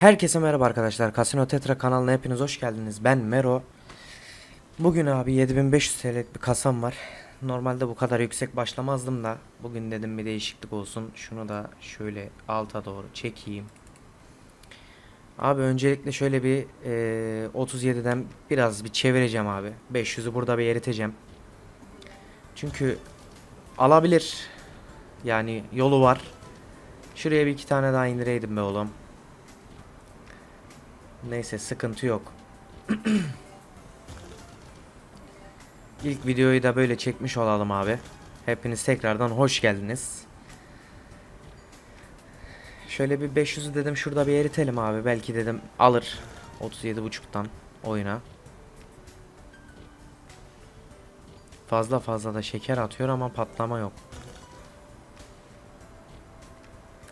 Herkese merhaba arkadaşlar. Casino Tetra kanalına hepiniz hoş geldiniz. Ben Mero. Bugün abi 7500 TL'lik bir kasam var. Normalde bu kadar yüksek başlamazdım da bugün dedim bir değişiklik olsun. Şunu da şöyle alta doğru çekeyim. Abi öncelikle şöyle bir eee, 37'den biraz bir çevireceğim abi. 500'ü burada bir eriteceğim. Çünkü alabilir. Yani yolu var. Şuraya bir iki tane daha indireydim be oğlum. Neyse sıkıntı yok. İlk videoyu da böyle çekmiş olalım abi. Hepiniz tekrardan hoş geldiniz. Şöyle bir 500'ü dedim şurada bir eritelim abi. Belki dedim alır 37.5'tan oyuna. Fazla fazla da şeker atıyor ama patlama yok.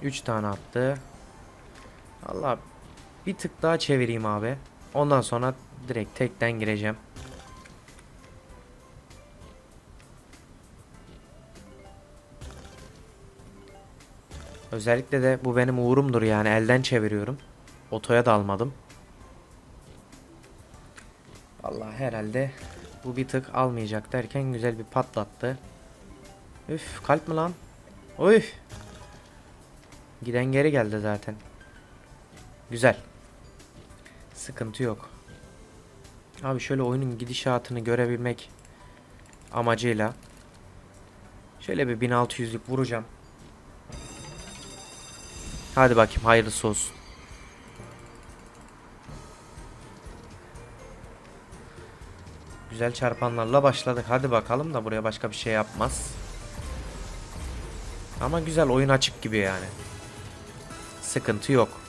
3 tane attı. Allah bir tık daha çevireyim abi. Ondan sonra direkt tekten gireceğim. Özellikle de bu benim uğurumdur yani elden çeviriyorum. Otoya da almadım. Allah herhalde bu bir tık almayacak derken güzel bir patlattı. Üf kalp mi lan? Üf. Giden geri geldi zaten. Güzel. Sıkıntı yok. Abi şöyle oyunun gidişatını görebilmek amacıyla şöyle bir 1600'lük vuracağım. Hadi bakayım hayırlısı olsun. Güzel çarpanlarla başladık. Hadi bakalım da buraya başka bir şey yapmaz. Ama güzel oyun açık gibi yani. Sıkıntı yok.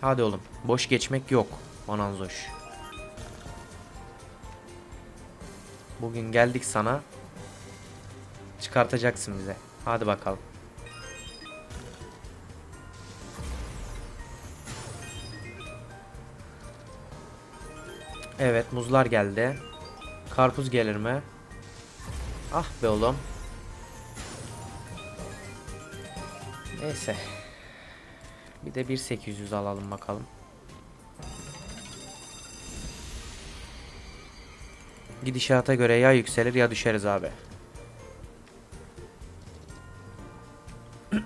Hadi oğlum. Boş geçmek yok. Bonanzoş. Bugün geldik sana. Çıkartacaksın bize. Hadi bakalım. Evet muzlar geldi. Karpuz gelir mi? Ah be oğlum. Neyse. Bir de 1800 alalım bakalım. Gidişata göre ya yükselir ya düşeriz abi.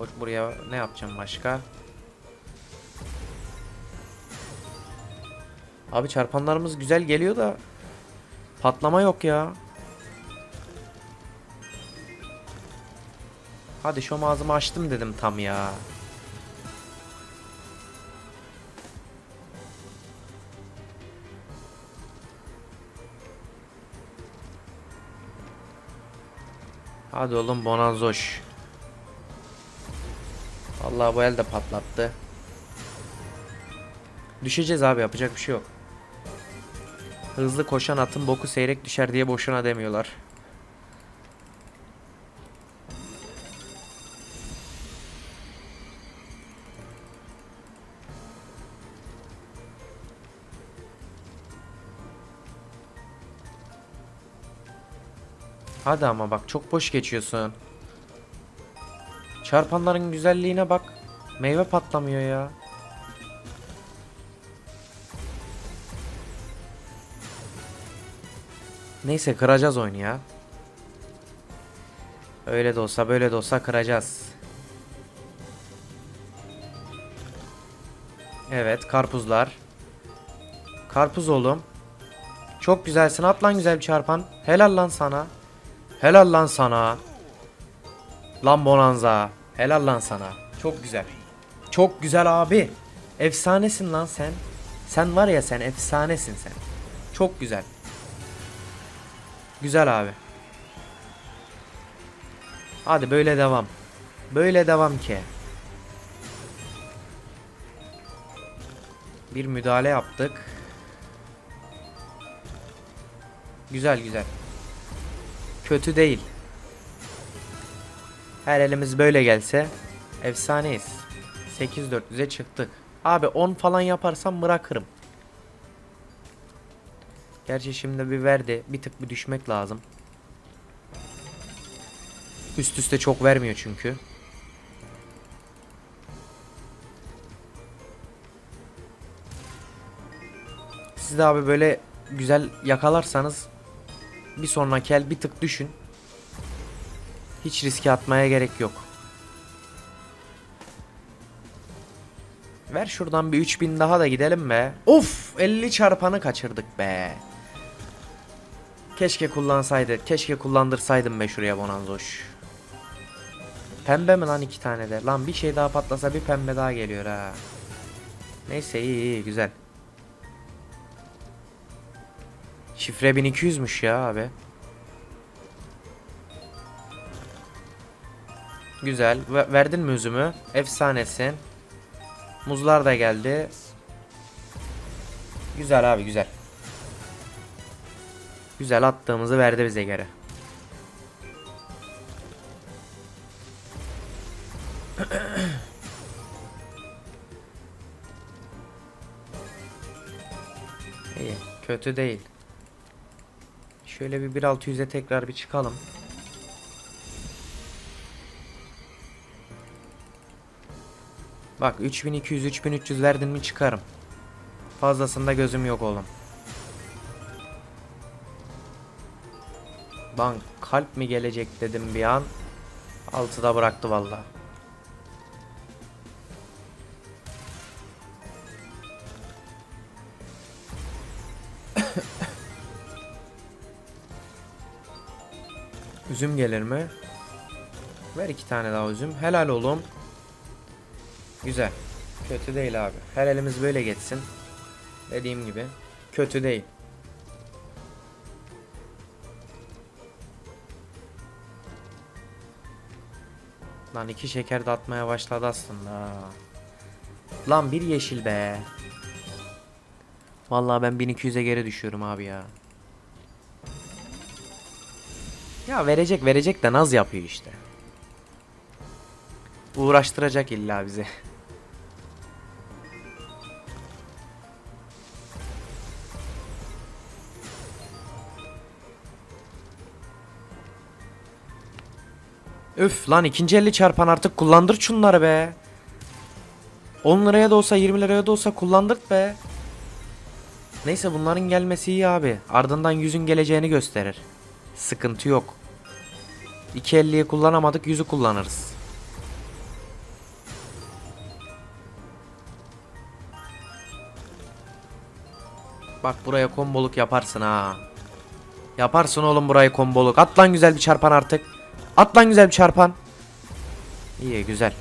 Bak buraya ne yapacağım başka? Abi çarpanlarımız güzel geliyor da patlama yok ya. Hadi şu ağzımı açtım dedim tam ya. Hadi oğlum bonanzoş. Vallahi bu el de patlattı. Düşeceğiz abi yapacak bir şey yok. Hızlı koşan atın boku seyrek düşer diye boşuna demiyorlar. Hadi ama bak çok boş geçiyorsun. Çarpanların güzelliğine bak. Meyve patlamıyor ya. Neyse kıracağız oyunu ya. Öyle de olsa böyle de olsa kıracağız. Evet karpuzlar. Karpuz oğlum. Çok güzelsin at lan güzel bir çarpan. Helal lan sana. Helal lan sana. Lan Bonanza. Helal lan sana. Çok güzel. Çok güzel abi. Efsanesin lan sen. Sen var ya sen efsanesin sen. Çok güzel. Güzel abi. Hadi böyle devam. Böyle devam ki. Bir müdahale yaptık. Güzel güzel. Kötü değil. Her elimiz böyle gelse efsaneyiz. 8400'e çıktık. Abi 10 falan yaparsam bırakırım. Gerçi şimdi bir verdi. Bir tık bir düşmek lazım. Üst üste çok vermiyor çünkü. Siz de abi böyle güzel yakalarsanız bir sonraki el bir tık düşün. Hiç riske atmaya gerek yok. Ver şuradan bir 3000 daha da gidelim be. Of 50 çarpanı kaçırdık be. Keşke kullansaydı. Keşke kullandırsaydım be şuraya Bonanzoş. Pembe mi lan iki tane de? Lan bir şey daha patlasa bir pembe daha geliyor ha. Neyse iyi iyi güzel. Şifre 1200'müş ya abi. Güzel. Ve- verdin mi üzümü? Efsanesin. Muzlar da geldi. Güzel abi güzel. Güzel attığımızı verdi bize geri. İyi, kötü değil. Şöyle bir 1600'e tekrar bir çıkalım. Bak 3200 3300 verdin mi çıkarım. Fazlasında gözüm yok oğlum. Lan kalp mi gelecek dedim bir an. Altıda bıraktı valla. Üzüm gelir mi? Ver iki tane daha üzüm. Helal oğlum. Güzel. Kötü değil abi. Her elimiz böyle geçsin. Dediğim gibi. Kötü değil. Lan iki şeker de atmaya başladı aslında. Lan bir yeşil be. Vallahi ben 1200'e geri düşüyorum abi ya. Ya verecek verecek de naz yapıyor işte. Uğraştıracak illa bizi. Üf lan ikinci elli çarpan artık kullandır şunları be. 10 liraya da olsa 20 liraya da olsa kullandırt be. Neyse bunların gelmesi iyi abi. Ardından yüzün geleceğini gösterir. Sıkıntı yok. 2.50'yi kullanamadık yüzü kullanırız. Bak buraya komboluk yaparsın ha. Yaparsın oğlum burayı komboluk. At lan güzel bir çarpan artık. At lan güzel bir çarpan. İyi güzel.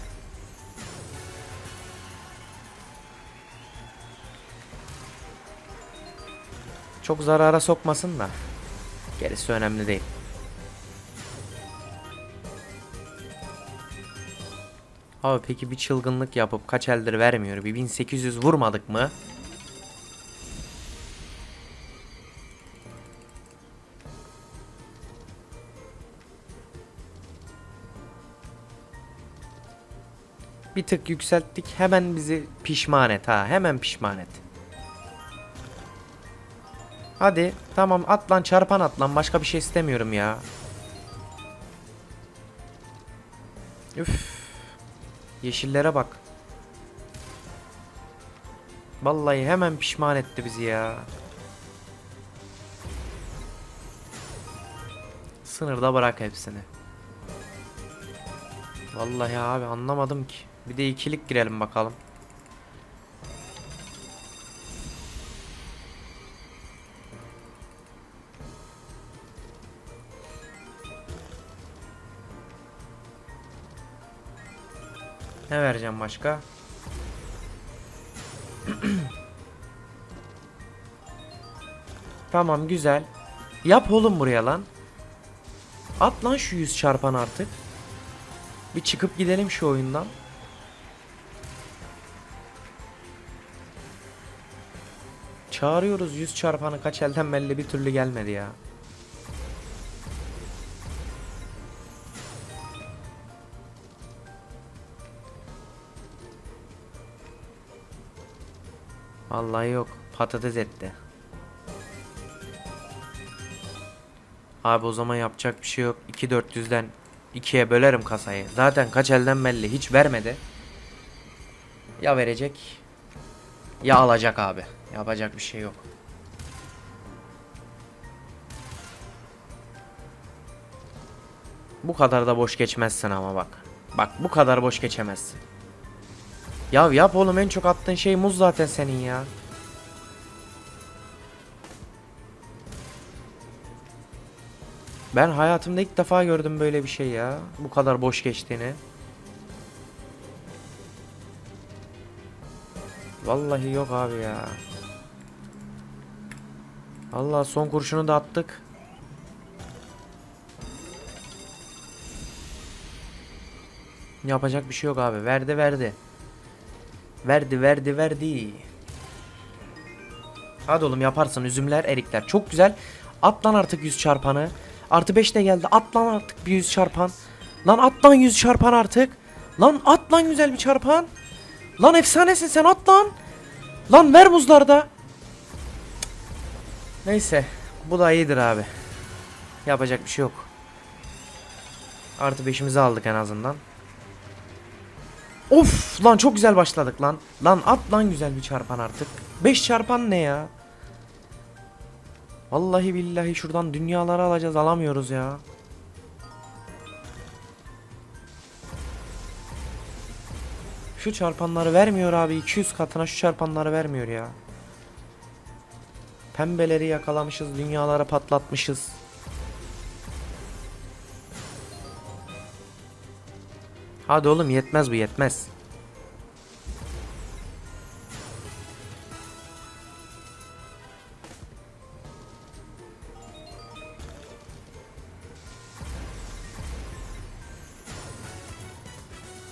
Çok zarara sokmasın da. Gerisi önemli değil. Abi peki bir çılgınlık yapıp kaç eldir vermiyor? Bir 1800 vurmadık mı? Bir tık yükselttik. Hemen bizi pişman et ha. Hemen pişman et. Hadi tamam at lan çarpan at lan. Başka bir şey istemiyorum ya. Üf. Yeşillere bak. Vallahi hemen pişman etti bizi ya. Sınırda bırak hepsini. Vallahi abi anlamadım ki. Bir de ikilik girelim bakalım. Ne vereceğim başka? tamam güzel. Yap oğlum buraya lan. At lan şu yüz çarpan artık. Bir çıkıp gidelim şu oyundan. Çağırıyoruz yüz çarpanı kaç elden belli bir türlü gelmedi ya. Vallahi yok. Patates etti. Abi o zaman yapacak bir şey yok. 2400'den 2'ye bölerim kasayı. Zaten kaç elden belli. Hiç vermedi. Ya verecek ya alacak abi. Yapacak bir şey yok. Bu kadar da boş geçmezsin ama bak. Bak bu kadar boş geçemezsin. Ya yap oğlum en çok attığın şey muz zaten senin ya. Ben hayatımda ilk defa gördüm böyle bir şey ya. Bu kadar boş geçtiğini. Vallahi yok abi ya. Allah son kurşunu da attık. Yapacak bir şey yok abi. Verdi verdi. Verdi verdi verdi. Hadi oğlum yaparsın üzümler erikler. Çok güzel. At lan artık 100 çarpanı. Artı 5 de geldi. At lan artık bir 100 çarpan. Lan at lan 100 çarpan artık. Lan at lan güzel bir çarpan. Lan efsanesin sen at lan. Lan ver buzlarda. Neyse. Bu da iyidir abi. Yapacak bir şey yok. Artı 5'imizi aldık en azından. Of lan çok güzel başladık lan. Lan at lan güzel bir çarpan artık. 5 çarpan ne ya? Vallahi billahi şuradan dünyaları alacağız alamıyoruz ya. Şu çarpanları vermiyor abi 200 katına şu çarpanları vermiyor ya. Pembeleri yakalamışız dünyaları patlatmışız. Hadi oğlum yetmez bu yetmez.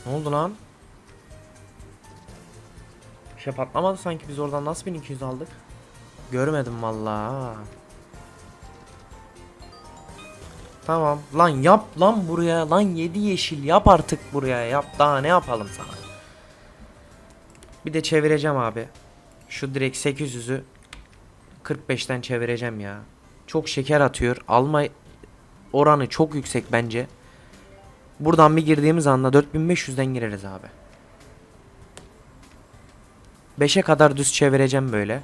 Ne oldu lan? Bir şey patlamadı sanki biz oradan nasıl 1200 aldık? Görmedim vallahi. Tamam. Lan yap lan buraya. Lan 7 yeşil yap artık buraya. Yap daha ne yapalım sana. Bir de çevireceğim abi. Şu direkt 800'ü 45'ten çevireceğim ya. Çok şeker atıyor. Alma oranı çok yüksek bence. Buradan bir girdiğimiz anda 4500'den gireriz abi. 5'e kadar düz çevireceğim böyle.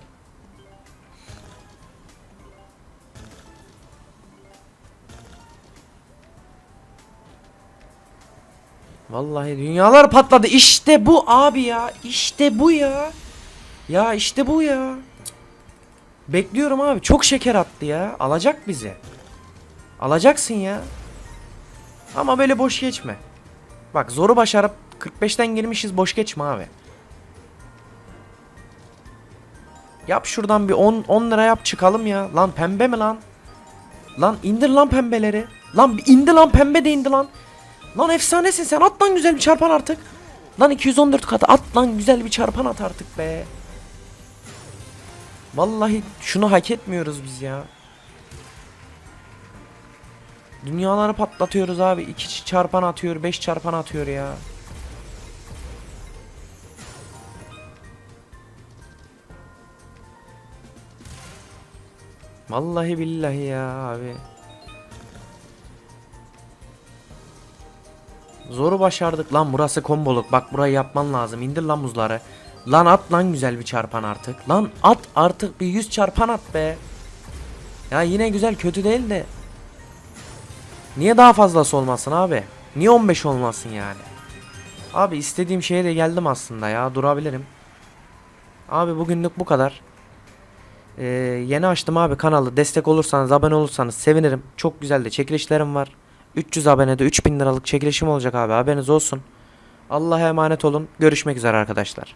Vallahi dünyalar patladı. İşte bu abi ya. İşte bu ya. Ya işte bu ya. Bekliyorum abi. Çok şeker attı ya. Alacak bizi. Alacaksın ya. Ama böyle boş geçme. Bak zoru başarıp 45'ten girmişiz boş geçme abi. Yap şuradan bir 10 10 lira yap çıkalım ya. Lan pembe mi lan? Lan indir lan pembeleri. Lan indi lan pembe de indi lan. Lan efsanesin sen at lan güzel bir çarpan artık. Lan 214 katı at lan güzel bir çarpan at artık be. Vallahi şunu hak etmiyoruz biz ya. Dünyaları patlatıyoruz abi. 2 çarpan atıyor, 5 çarpan atıyor ya. Vallahi billahi ya abi. Zoru başardık lan burası komboluk. Bak burayı yapman lazım. İndir lan muzları. Lan at lan güzel bir çarpan artık. Lan at artık bir 100 çarpan at be. Ya yine güzel kötü değil de. Niye daha fazlası olmasın abi? Niye 15 olmasın yani? Abi istediğim şeye de geldim aslında ya. Durabilirim. Abi bugünlük bu kadar. Ee, yeni açtım abi kanalı. Destek olursanız, abone olursanız sevinirim. Çok güzel de çekilişlerim var. 300 abonede 3000 liralık çekilişim olacak abi. Haberiniz olsun. Allah'a emanet olun. Görüşmek üzere arkadaşlar.